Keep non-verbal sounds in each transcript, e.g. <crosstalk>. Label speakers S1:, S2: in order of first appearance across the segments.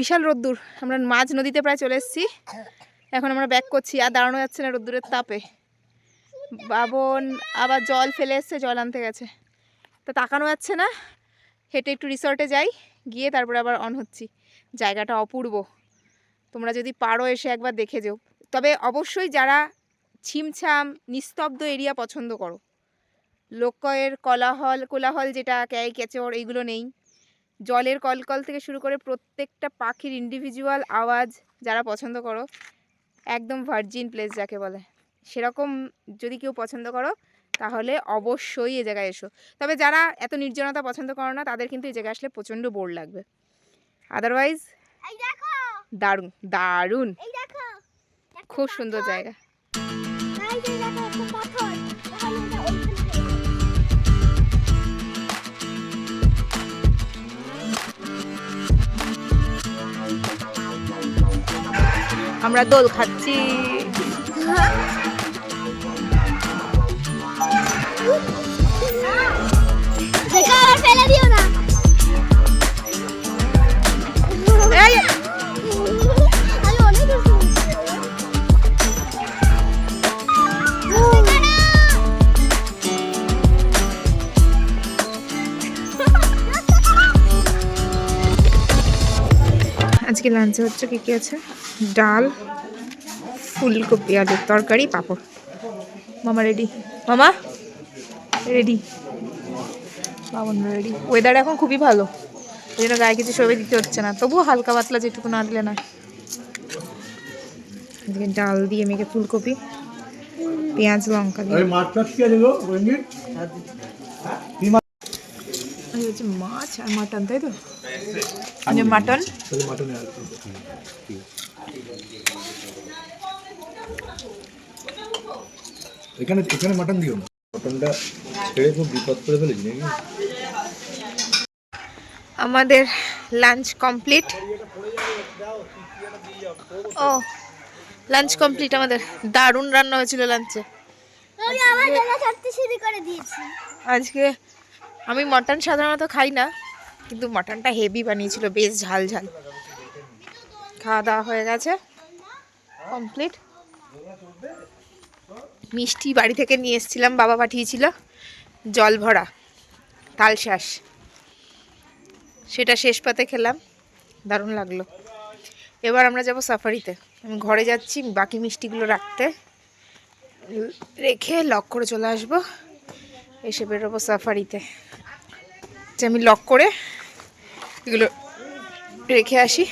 S1: বিশাল রোদ্দুর। আমরা মাঝ নদীতে প্রায় চলে এসেছি। এখন আমরা ব্যাক করছি আর দাঁড়ানো যাচ্ছে না রোদ্দুরের তাপে। বাবন আবার জল ফেলে এসছে, জল আনতে গেছে। তো তাকানো যাচ্ছে না। হেঁটে একটু রিসর্টে যাই, গিয়ে তারপরে আবার অন হচ্ছি। জায়গাটা অপূর্ব। তোমরা যদি পারো এসে একবার দেখে যেও। তবে অবশ্যই যারা ছিমছাম, নিস্তব্ধ এরিয়া পছন্দ করো। লোকের কলাহল, কোলাহল যেটা ক্যাই কেচড় এইগুলো নেই। জলের কলকল থেকে শুরু করে প্রত্যেকটা পাখির ইন্ডিভিজুয়াল আওয়াজ যারা পছন্দ করো একদম ভার্জিন প্লেস যাকে বলে। সেরকম যদি কেউ পছন্দ করো তাহলে অবশ্যই এ জায়গায় এসো। তবে যারা এত নির্জনতা পছন্দ করো না তাদের কিন্তু এই জায়গায় আসলে প্রচণ্ড বোর লাগবে। আদারওয়াইজ দারুণ দারুণ। খুব সুন্দর জায়গা। আমরা দোল খাচ্ছি। লাঞ্চে হচ্ছে কি কি আছে? ডাল, ফুলকপি, আলুর তরকারি, পাঁপড়। মামা রেডি মামা? রেডি বাবন রেডি ওয়েদার এখন খুবই ভালো। ওই জন্য গায়ে কিছু সবে দিতে হচ্ছে না। তবুও হালকা পাতলা যেটুকু না দিলে না। এদিকে ডাল দিয়ে মেখে ফুলকপি, পেঁয়াজ, লঙ্কা দিয়ে
S2: ওই মাছটা কি আছে গো রঞ্জিত
S1: এই হচ্ছে মাছ আর মাটন তাই তো যে মাটন।
S2: এখানে এখানে মাটন দিও না মাটনটা ছেড়ে খুব বিপদ করে ফেলেছি নাকি
S1: আমাদের লাঞ্চ কমপ্লিট ও লাঞ্চ কমপ্লিট আমাদের দারুণ রান্না হয়েছিল লাঞ্চে
S3: আমি আমার জন্য ছাড়তে শুরু করে দিয়েছি।
S1: আজকে আমি মটন সাধারণত খাই না, কিন্তু মটনটা হেভি বানিয়েছিল, বেশ ঝাল ঝাল। খাওয়া দাওয়া হয়ে গেছে কমপ্লিট মিষ্টি বাড়ি থেকে নিয়ে এসেছিলাম, বাবা পাঠিয়েছিল, জল ভরা তালশাঁস সেটা শেষ পাতে খেলাম, দারুণ লাগল। এবার আমরা যাব সাফারিতে। আমি ঘরে যাচ্ছি, বাকি মিষ্টিগুলো রাখতে। রেখে লক করে চলে আসব। এসে বেরোবো সাফারিতে। যে আমি লক করে এগুলো রেখে আসি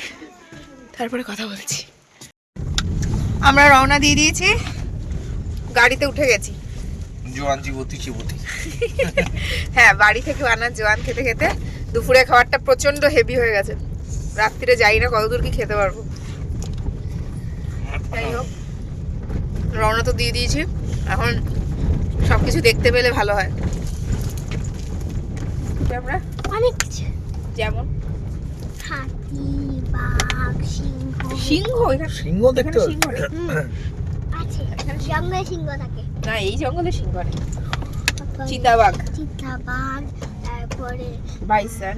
S1: তারপরে কথা বলছি। আমরা রওনা দিয়ে দিয়েছি গাড়িতে উঠে গেছি।
S2: জোয়ান চিবতি চিবতি
S1: হ্যাঁ বাড়ি থেকে আনার জোয়ান খেতে খেতে দুপুরে খাবারটা প্রচণ্ড হেভি হয়ে গেছে। রাত্রিরে যাই না কতদূর কি খেতে পারব? যাই হোক রওনা তো দিয়ে দিয়েছি। এখন সব কিছু দেখতে পেলে ভালো হয়। আমরা
S3: অনেক কিছু।
S1: যেমন?
S3: হাতি বাঘ সিংহ।
S1: সিংহ? এখানে
S2: সিংহ দেখতে
S1: সিংহ নেই। <clears throat>
S3: আছে জঙ্গলে সিংহ থাকে।
S1: না এই জঙ্গলে সিংহ নেই। চিতাবাঘ।
S3: চিতাবাঘ তারপরে
S1: বাইসন।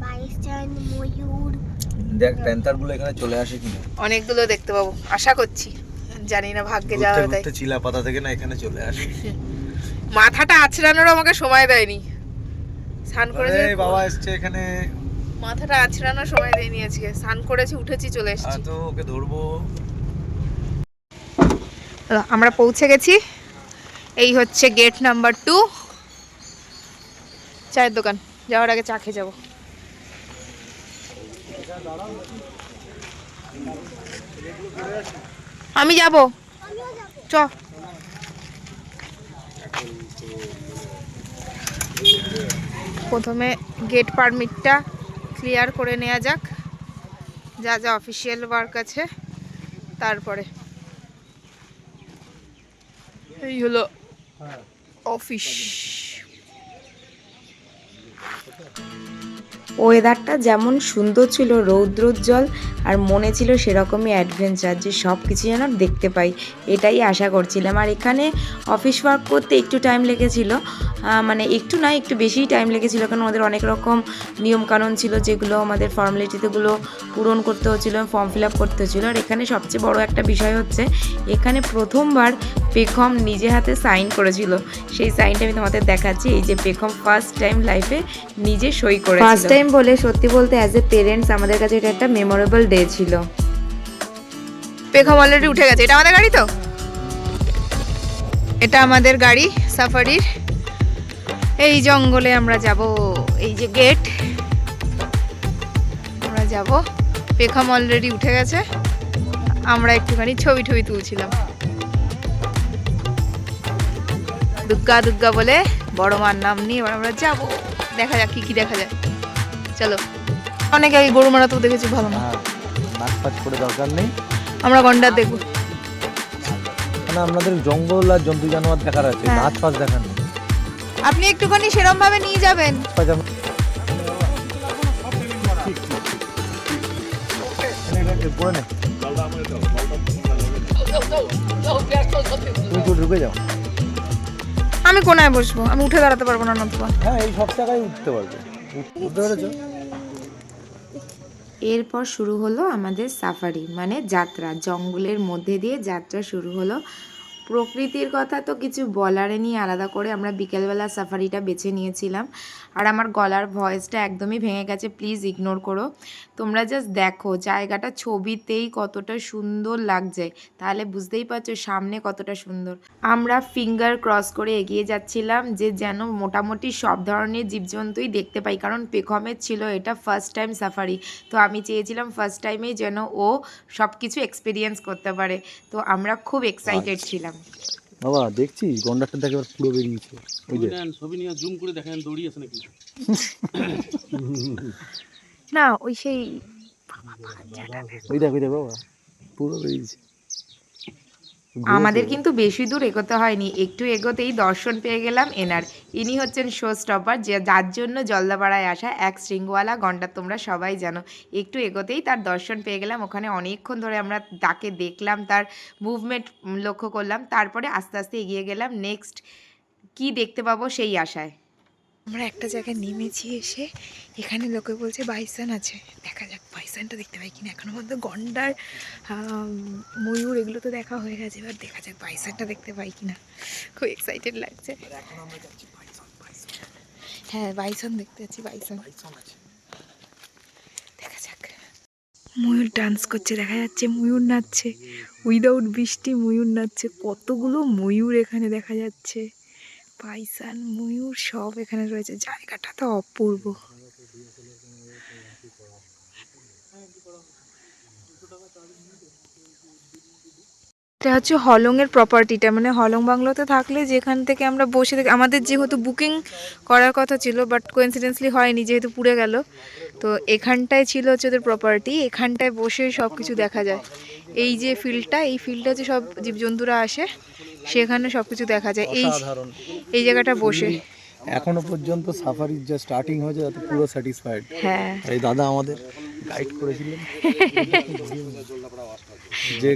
S3: বাইসন ময়ূর।
S2: দেখ প্যান্থার এখানে চলে আসে কিনা।
S1: অনেকগুলো দেখতে পাবো। আশা করছি। জানি না ভাগ্যে যাওয়া তাই।
S2: চিলা পাতা থেকে না এখানে চলে আসে।
S1: মাথাটা আছড়ানোরও আমাকে সময় দেয়নি। স্নান করেছি।
S2: আরে বাবা এসছে এখানে।
S1: মাথাটা আছড়ানোর সময় দেয়নি আজকে। স্নান করেছি উঠেছি চলে এসেছি।
S2: তো ওকে ধরবো।
S1: আমরা পৌঁছে গেছি। এই হচ্ছে গেট নাম্বার টু চায়ের দোকান। যাওয়ার আগে চা খেয়ে যাব। আমি যাব। চ। প্রথমে গেট পারমিটটা ক্লিয়ার করে নেওয়া যাক। যা যা অফিসিয়াল ওয়ার্ক আছে তারপরে। এই হলো অফিস
S4: ওয়েদারটা যেমন সুন্দর ছিল, রৌদ্রোজ্জ্বল আর মনে ছিল সেরকমই অ্যাডভেঞ্চার যে সব কিছু যেন দেখতে পাই। এটাই আশা করছিলাম। আর এখানে অফিস ওয়ার্ক করতে একটু টাইম লেগেছিল। মানে একটু না একটু বেশিই টাইম লেগেছিল কারণ ওদের অনেক রকম নিয়মকানুন ছিল যেগুলো আমাদের ফর্মালিটিতেগুলো পূরণ করতে হচ্ছিল ফর্ম ফিল আপ করতে হচ্ছিল। আর এখানে সবচেয়ে বড় একটা বিষয় হচ্ছে, এখানে প্রথমবার পেখম নিজে হাতে সাইন করেছিল। সেই সাইনটা আমি তোমাদের দেখাচ্ছি। এই যে পেখম ফার্স্ট টাইম লাইফে নিজে সই করে ফার্স্ট টাইম বলে, সত্যি বলতে অ্যাজ এ পেরেন্টস আমাদের কাছে এটা একটা মেমোরেবল ডে ছিল।
S1: পেখম অলরেডি উঠে গেছে। এটা আমাদের গাড়ি তো? এটা আমাদের গাড়ি, সাফারির। এই জঙ্গলে আমরা যাব। এই যে গেট আমরা যাব। পেখম অলরেডি উঠে গেছে। আমরা একটুখানি ছবি টবি তুলছিলাম। দুর্গা দুর্গা বলে, বড় মার নাম নিয়ে এবার আমরা যাব। দেখা যাক কি কি দেখা যায়। চলো। অনেক আগে গরু মারা তো দেখেছি ভালো না।
S2: হ্যাঁ ফাচ করে দরকার নেই।
S1: আমরা গন্ডার দেখব।
S2: মানে আপনাদের জঙ্গল আর জন্তু জানোয়ার দেখার আছে
S1: হ্যাঁ।
S2: নাচ ফাচ দেখার নেই।
S1: আপনি একটুখানি সেরম ভাবে নিয়ে যাবেন।
S2: তুমি তো ঢুকে যাও।
S1: আমি কোনায় বসবো? আমি উঠে দাঁড়াতে পারব না নতুবা।
S2: হ্যাঁ এই সব জায়গায় উঠতে পারবে।
S4: এরপর শুরু হলো আমাদের সাফারি মানে যাত্রা জঙ্গলের মধ্যে দিয়ে যাত্রা শুরু হলো প্রকৃতির কথা তো কিছু বলারে নিয়ে আলাদা করে আমরা বিকেলবেলা সাফারিটা বেছে নিয়েছিলাম। আর আমার গলার ভয়েসটা একদমই ভেঙে গেছে প্লিজ ইগনোর করো। তোমরা জাস্ট দেখো জায়গাটা ছবিতেই কতটা সুন্দর লাগছে। তাহলে বুঝতেই পারছ সামনে কতটা সুন্দর। আমরা ফিঙ্গার ক্রস করে এগিয়ে যাচ্ছিলাম যে যেন মোটামুটি সব ধরনের জীবজন্তুই দেখতে পাই কারণ পেখমের ছিল এটা ফার্স্ট টাইম সাফারি তো আমি চেয়েছিলাম ফার্স্ট টাইমেই যেন ও সব কিছু এক্সপিরিয়েন্স করতে পারে। তো আমরা খুব এক্সাইটেড ছিলাম।
S2: বাবা দেখছি গন্ডারটা দেখে পুরো বেরিয়েছে। ওই যে।
S5: ছবি নিয়ে জুম করে দেখেন দড়ি আছে নাকি?
S1: না ওই সেই
S2: ওই দেখ ওই দেখ বাবা পুরো বেরিয়েছে।
S4: আমাদের কিন্তু বেশি দূর এগোতে হয়নি একটু এগোতেই দর্শন পেয়ে গেলাম এনার। ইনি হচ্ছেন শো স্টপার যে যার জন্য জলদাপাড়ায় আসা এক শৃঙ্গওয়ালা গন্ডা তোমরা সবাই জানো। একটু এগোতেই তার দর্শন পেয়ে গেলাম ওখানে অনেকক্ষণ ধরে আমরা তাকে দেখলাম তার মুভমেন্ট লক্ষ্য করলাম তারপরে আস্তে আস্তে এগিয়ে গেলাম নেক্সট কি দেখতে পাবো সেই আশায়।
S1: আমরা একটা জায়গায় নেমেছি এসে এখানে লোকে বলছে বাইসান আছে দেখা যাক। বাইসানটা দেখতে পাই কিনা? এখনও মধ্যে গন্ডার ময়ূর এগুলো তো দেখা হয়ে গেছে এবার দেখা যাক বাইসানটা দেখতে পাই কিনা। খুব এক্সাইটেড লাগছে। হ্যাঁ বাইসন দেখতে যাচ্ছি বাইসন দেখা যাক। ময়ূর ডান্স করছে দেখা যাচ্ছে ময়ূর নাচছে। উইদাউট বৃষ্টি ময়ূর নাচছে কতগুলো ময়ূর এখানে দেখা যাচ্ছে। পাইসান ময়ূর সব এখানে রয়েছে জায়গাটা তো অপূর্ব। এটা হচ্ছে হলংয়ের প্রপার্টিটা মানে হলং বাংলোতে থাকলে যেখান থেকে আমরা বসে থেকে আমাদের যেহেতু বুকিং করার কথা ছিল বাট কোইন্সিডেন্সলি হয়নি যেহেতু পুড়ে গেল তো এখানটায় ছিল হচ্ছে ওদের প্রপার্টি এখানটায় বসে সব কিছু দেখা যায়। এই যে ফিল্ডটা এই ফিল্ডটা হচ্ছে সব জীবজন্তুরা আসে সেখানে সব কিছু দেখা যায়। এই এই জায়গাটা বসে।
S2: এখনও পর্যন্ত সাফারির যা স্টার্টিং হয়েছে তাতে পুরো স্যাটিসফাইড
S1: হ্যাঁ।
S2: এই দাদা আমাদের গাইড করেছিলেন। <laughs> যে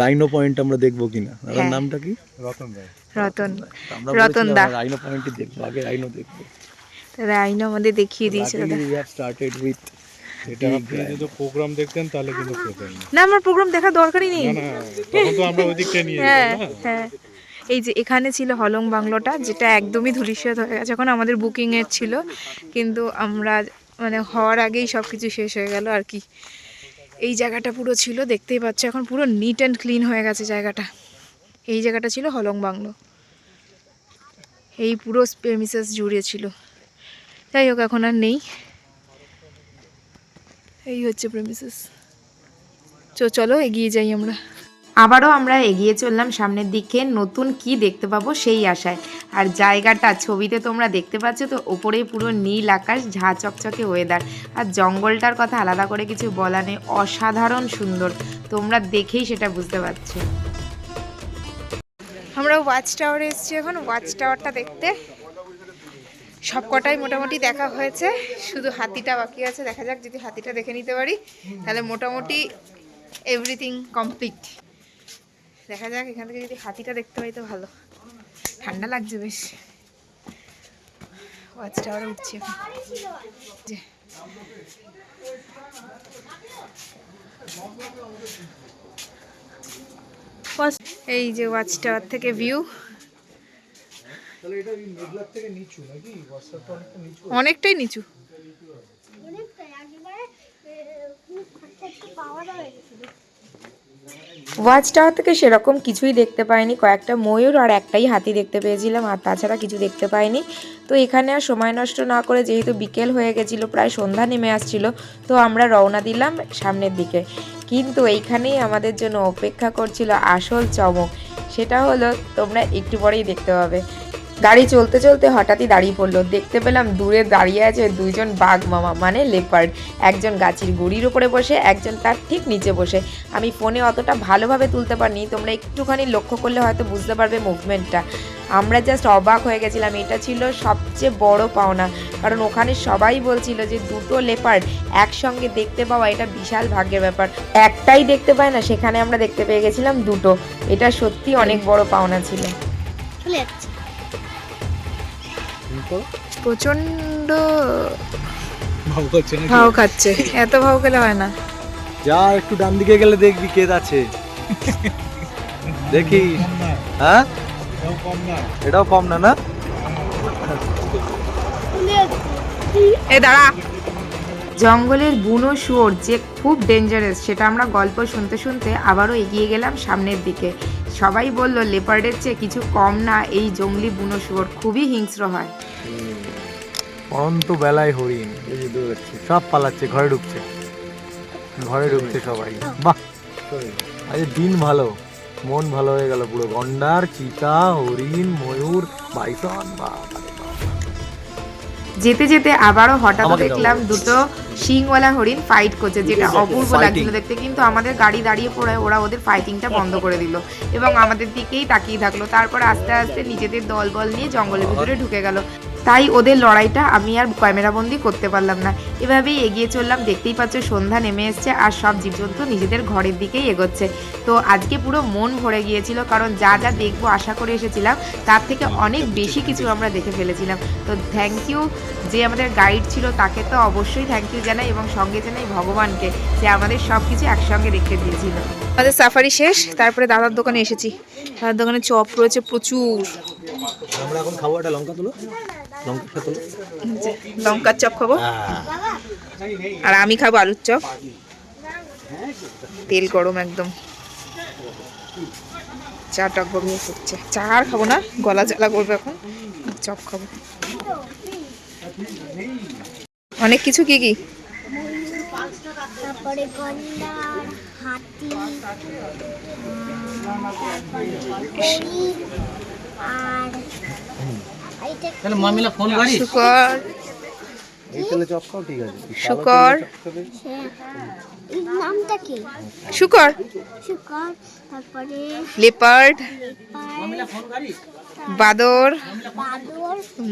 S2: রাইনো পয়েন্ট আমরা দেখব কিনা। দাদার
S1: হ্যাঁ।
S2: নামটা কি? রতন
S1: রতন। রতন দা।
S2: রাইনো পয়েন্টই দেখব আগে রাইনো দেখব।
S1: আইন আমাদের দেখিয়ে দিয়েছে দাদা।
S2: উই হ্যাভ স্টার্টেড উইথ
S6: এটা আপনি যদি প্রোগ্রাম দেখতেন তাহলে কিন্তু পেতেন না
S1: আমার প্রোগ্রাম দরকারই নেই।
S6: না তখন তো আমরা ওই দিকটা নিয়ে
S1: হ্যাঁ
S6: যেতাম না।
S1: হ্যাঁ। এই যে এখানে ছিল হলং বাংলোটা যেটা একদমই ধূলিসাৎ হয়ে গেছে। এখন আমাদের বুকিং এর ছিল কিন্তু আমরা মানে হওয়ার আগেই সব কিছু শেষ হয়ে গেল আর কি। এই জায়গাটা পুরো ছিল, দেখতেই পাচ্ছ, এখন পুরো নিট অ্যান্ড ক্লিন হয়ে গেছে জায়গাটা। এই জায়গাটা ছিল হলং বাংলো। এই পুরো প্রেমিসেস জুড়ে ছিল। যাই হোক, এখন আর নেই। এই হচ্ছে প্রেমিসেস চলো, এগিয়ে যাই আমরা।
S4: আবারও আমরা এগিয়ে চললাম সামনের দিকে। নতুন কি দেখতে পাবো সেই আশায়। আর জায়গাটা, ছবিতে তোমরা দেখতে পাচ্ছ তো ওপরে পুরো নীল আকাশ, ঝা চকচকে ওয়েদার আর জঙ্গলটার কথা আলাদা করে কিছু বলা নেই, অসাধারণ সুন্দর। তোমরা দেখেই সেটা বুঝতে পারছ।
S1: আমরা ওয়াচ টাওয়ারে এসেছি এখন। ওয়াচ টাওয়ারটা দেখতে সব কটাই মোটামুটি দেখা হয়েছে। শুধু হাতিটা বাকি আছে। দেখা যাক যদি হাতিটা দেখে নিতে পারি, তাহলে মোটামুটি এভরিথিং কমপ্লিট দেখা যাক, এখান থেকে যদি হাতিটা দেখতে পাই তো ভালো। ঠান্ডা লাগছে বেশ। ওয়াচ টাওয়ারে উঠছি এখন। যে। এই যে ওয়াচ টাওয়ার থেকে ভিউ অনেকটাই নিচু।
S3: অনেকটাই
S4: ওয়াচ টাওয়ার থেকে সেরকম কিছুই দেখতে পাইনি। কয়েকটা ময়ূর আর একটাই হাতি দেখতে পেয়েছিলাম, আর তাছাড়া কিছু দেখতে পাইনি। তো এখানে আর সময় নষ্ট না করে যেহেতু বিকেল হয়ে গেছিল, প্রায় সন্ধ্যা নেমে আসছিল, তো আমরা রওনা দিলাম সামনের দিকে। কিন্তু এইখানেই আমাদের জন্য অপেক্ষা করছিল আসল চমক। সেটা হলো তোমরা একটু পরেই দেখতে পাবে। গাড়ি চলতে চলতে হঠাৎই দাঁড়িয়ে পড়ল। দেখতে পেলাম দূরে দাঁড়িয়ে আছে দুইজন বাঘ মামা মানে লেপার্ড একজন গাছের গুড়ির উপরে বসে, একজন তার ঠিক নিচে বসে। আমি ফোনে অতটা ভালোভাবে তুলতে পারিনি, তোমরা একটুখানি লক্ষ্য করলে হয়তো বুঝতে পারবে মুভমেন্টটা আমরা জাস্ট অবাক হয়ে গেছিলাম, এটা ছিল সবচেয়ে বড় পাওনা। কারণ ওখানে সবাই বলছিল যে দুটো লেপার্ড একসঙ্গে দেখতে পাওয়া এটা বিশাল ভাগ্যের ব্যাপার। একটাই দেখতে পায় না, সেখানে আমরা দেখতে পেয়ে গেছিলাম দুটো। এটা সত্যি অনেক বড় পাওনা ছিল।
S3: চলে যাচ্ছে।
S2: প্রচণ্ড
S1: ভাও খাচ্ছে এত ভাও খেলে হয় না।
S7: যা একটু ডান দিকে গেলে দেখবি কে আছে। দেখি। হ্যাঁ?
S2: এটাও কম না।
S7: এটাও কম না না?
S1: এ দাঁড়া।
S4: জঙ্গলের বুনো শুয়োর যে খুব ডেঞ্জারাস সেটা আমরা গল্প শুনতে শুনতে আবারও এগিয়ে গেলাম সামনের দিকে। সবাই বলল লেপার্ডের চেয়ে কিছু কম না এই জঙ্গলি বুনো শুয়োর খুবই হিংস্র হয়।
S7: অনন্ত বেলায় হরিণ। এই যে দৌড়াচ্ছে সব পালাচ্ছে ঘরে ঢুকছে। ঘরে ঢুকছে সবাই। বাহ! আজ দিন ভালো। মন ভালো হয়ে গেল পুরো। গন্ডার চিতা হরিণ ময়ূর বাইসন বাহ
S4: যেতে যেতে আবারও হঠাৎ দেখলাম দুটো শিংওয়ালা হরিণ ফাইট করছে যেটা অপূর্ব লাগছিল দেখতে কিন্তু আমাদের গাড়ি দাঁড়িয়ে পড়ে ওরা ওদের ফাইটিংটা বন্ধ করে দিল এবং আমাদের দিকেই তাকিয়ে থাকল। তারপর আস্তে আস্তে নিজেদের দলবল নিয়ে জঙ্গলের ভিতরে ঢুকে গেল। তাই ওদের লড়াইটা আমি আর ক্যামেরাবন্দি করতে পারলাম না। এভাবেই এগিয়ে চললাম, দেখতেই পাচ্ছ সন্ধ্যা নেমে এসছে আর সব জীবজন্তু নিজেদের ঘরের দিকেই এগোচ্ছে। তো আজকে পুরো মন ভরে গিয়েছিল, কারণ যা যা দেখব, আশা করে এসেছিলাম, তার থেকে অনেক বেশি কিছু আমরা দেখে ফেলেছিলাম। তো থ্যাংক ইউ যে আমাদের গাইড ছিল, তাকে তো অবশ্যই থ্যাংক ইউ জানাই এবং সঙ্গে জানাই ভগবানকে যে আমাদের সব কিছু একসঙ্গে দেখতে দিয়েছিল।
S1: আমাদের সাফারি শেষ, তারপরে দাদার দোকানে এসেছি। দাদার দোকানে চপ রয়েছে প্রচুর।
S7: আমরা এখন খাব একটা লঙ্কা তুলো।
S1: লঙ্কার চপ খাব। আর আমি খাব আলুর চপ। তেল গরম একদম। চা টক গরম করছে। চা আর খাব না গলা জ্বালা করবে এখন। চপ খাব। অনেক কিছু কি কি?
S3: হাতি আর
S5: তাহলে মামিলা ফোন
S1: শুকর।
S7: এই তেলে চপ ঠিক আছে।
S1: শুকর।
S3: নামটা কি?
S1: শুকর।
S3: শুকর তারপরে
S1: লেপার্ড
S5: মামিলা ফোন
S1: বাদর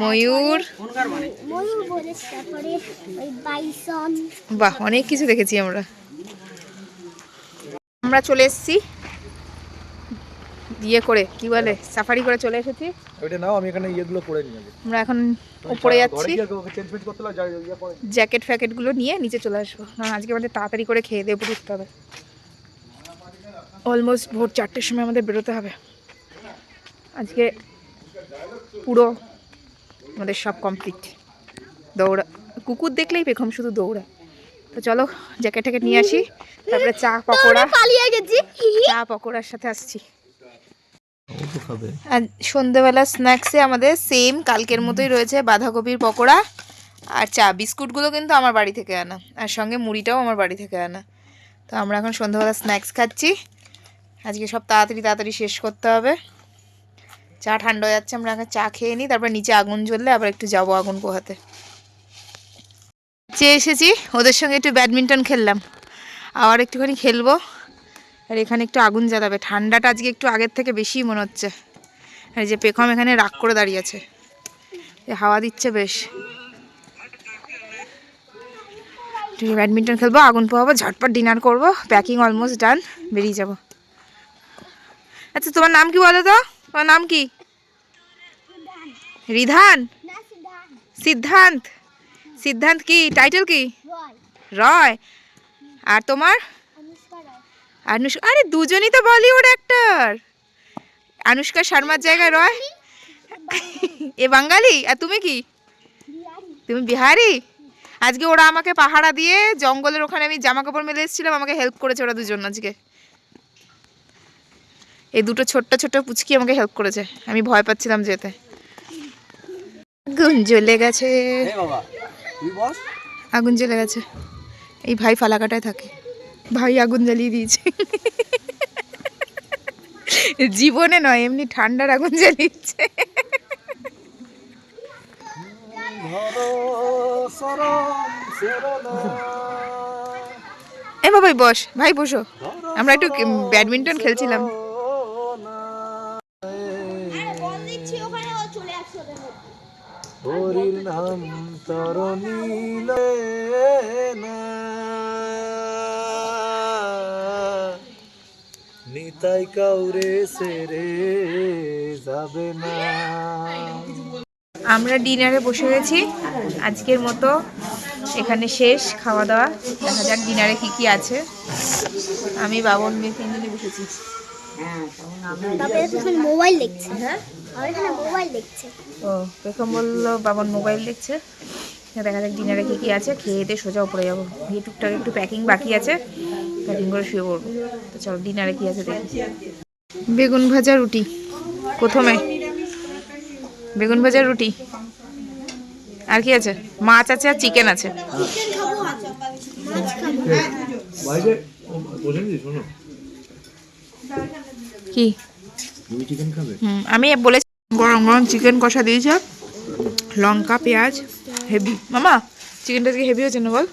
S1: ময়ূর।
S3: বাইসন।
S1: বাহ অনেক কিছু দেখেছি আমরা। আমরা চলে এসেছি ইয়ে করে কি বলে সাফারি করে চলে এসেছি।
S7: ওইটা নাও আমি এখানে ইয়েগুলো পরে নিয়ে যাব।
S1: আমরা এখন উপরে যাচ্ছি।
S7: যা ইয়ে পরে
S1: জ্যাকেট ফ্যাকেটগুলো নিয়ে নিচে চলে আসব। কারণ আজকে আমাদের তাড়াতাড়ি করে খেয়ে দিয়ে উঠতে হবে। অলমোস্ট ভোর চারটের সময় আমাদের বেরোতে হবে। আজকে পুরো আমাদের সব কমপ্লিট দৌড়া কুকুর দেখলেই পেখম শুধু দৌড়ায়। তো চলো জ্যাকেট ট্যাকেট নিয়ে আসি। তারপরে চা পকোড়া।
S3: পালিয়ে গেছি।
S1: চা পকোড়ার সাথে আসছি। আর সন্ধেবেলা স্ন্যাক্সে আমাদের সেম কালকের মতোই রয়েছে বাঁধাকপির পকোড়া আর চা বিস্কুটগুলো কিন্তু আমার বাড়ি থেকে আনা। আর সঙ্গে মুড়িটাও আমার বাড়ি থেকে আনা। তো আমরা এখন সন্ধ্যাবেলা স্ন্যাক্স খাচ্ছি। আজকে সব তাড়াতাড়ি তাড়াতাড়ি শেষ করতে হবে। চা ঠান্ডা হয়ে যাচ্ছে আমরা এখন চা খেয়ে নিই তারপর নিচে আগুন জ্বললে আবার একটু যাব আগুন পোহাতে। চেয়ে এসেছি ওদের সঙ্গে একটু ব্যাডমিন্টন খেললাম। আবার একটুখানি খেলব। আর এখানে একটু আগুন জ্বালাবে। ঠান্ডাটা আজকে একটু আগের থেকে বেশি মনে হচ্ছে। আর যে পেখম এখানে রাগ করে দাঁড়িয়ে আছে। হাওয়া দিচ্ছে বেশ। ব্যাডমিন্টন খেলব আগুন পোহাবো ঝটপট ডিনার করব প্যাকিং অলমোস্ট ডান বেরিয়ে যাব। আচ্ছা তোমার নাম কি বলো তো? তোমার নাম কি? রিধান। সিদ্ধান্ত। সিদ্ধান্ত কি? টাইটেল কি?
S3: রয়।
S1: আর তোমার? আনুষ্কা আরে দুজনই তো বলিউড অ্যাক্টর। আনুষ্কা শর্মার জায়গায় রয়। এ বাঙালি? আর তুমি কি? তুমি বিহারি? আজকে ওরা আমাকে পাহারা দিয়ে জঙ্গলের ওখানে আমি জামা কাপড় মেলে এসেছিলাম আমাকে হেল্প করেছে ওরা দুজন আজকে। এই দুটো ছোট্ট ছোট্ট পুচকি আমাকে হেল্প করেছে। আমি ভয় পাচ্ছিলাম যেতে। আগুন জ্বলে গেছে। আগুন জ্বলে গেছে। এই ভাই ফালাকাটায় থাকে। ভাই আগুন জ্বালিয়ে দিয়েছে। জীবনে নয় এমনি ঠান্ডার আগুন জ্বালিয়েছে। এ বাবাই বস ভাই বসো। আমরা একটু ব্যাডমিন্টন খেলছিলাম।
S3: হ্যাঁ
S7: হরির নাম তরণীলে কাউরে সেরে যাবে না।
S1: আমরা ডিনারে বসে গেছি। আজকের মতো এখানে শেষ। খাওয়া দাওয়া। দেখা যাক ডিনারে কি কি আছে। আমি বাবন মেয়ে তিনজনে বসেছি।
S3: মোবাইল দেখছে। হ্যাঁ? মোবাইল দেখছে।
S1: ও প্রথম বলল বাবন মোবাইল দেখছে। দেখা যাক ডিনারে কি কি আছে। খেয়ে দিয়ে সোজা উপরে যাব। টুকটাক একটু প্যাকিং বাকি আছে। প্যাকিং করে শুয়ে পড়ব। তো চলো, ডিনারে কি আছে দেখি। বেগুন ভাজা রুটি, প্রথমে। বেগুন ভাজা রুটি। আর কি আছে? মাছ আছে আর চিকেন আছে। কি? আমি বলেছি গরম গরম চিকেন কষা দিয়েছে লঙ্কা, পেঁয়াজ, হেভি। মামা, চিকেনটা হেভি হয়েছে না বল?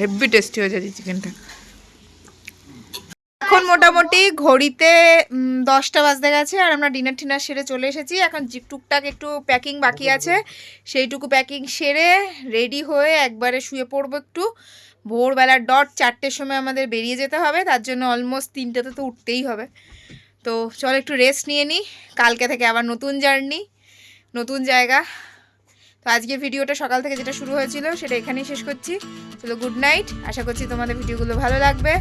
S1: হেভি টেস্টি হয়েছে চিকেনটা। এখন মোটামুটি ঘড়িতে দশটা বাজতে গেছে আর আমরা ডিনার টিনার সেরে চলে এসেছি। এখন জিপ টুকটাক একটু প্যাকিং বাকি আছে সেইটুকু প্যাকিং সেরে রেডি হয়ে একবারে শুয়ে পড়ব একটু। ভোরবেলা ডট চারটের সময় আমাদের বেরিয়ে যেতে হবে তার জন্য অলমোস্ট তিনটেতে তো উঠতেই হবে। তো চল একটু রেস্ট নিয়ে নিই। কালকে থেকে আবার নতুন জার্নি নতুন জায়গা। তো আজকের ভিডিওটা সকাল থেকে যেটা শুরু হয়েছিল সেটা এখানেই শেষ করছি। চলো গুড নাইট আশা করছি তোমাদের ভিডিওগুলো ভালো লাগবে।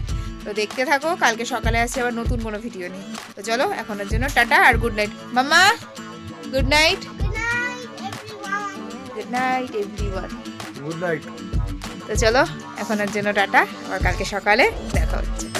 S1: তো দেখতে থাকো কালকে সকালে আসছে আবার নতুন কোনো ভিডিও নিয়ে। তো চলো এখনের জন্য টাটা আর গুড নাইট মাম্মা good night good night everyone
S7: good night
S1: তো চলো এখনের জন্য টাটা। আবার কালকে সকালে দেখা হচ্ছে।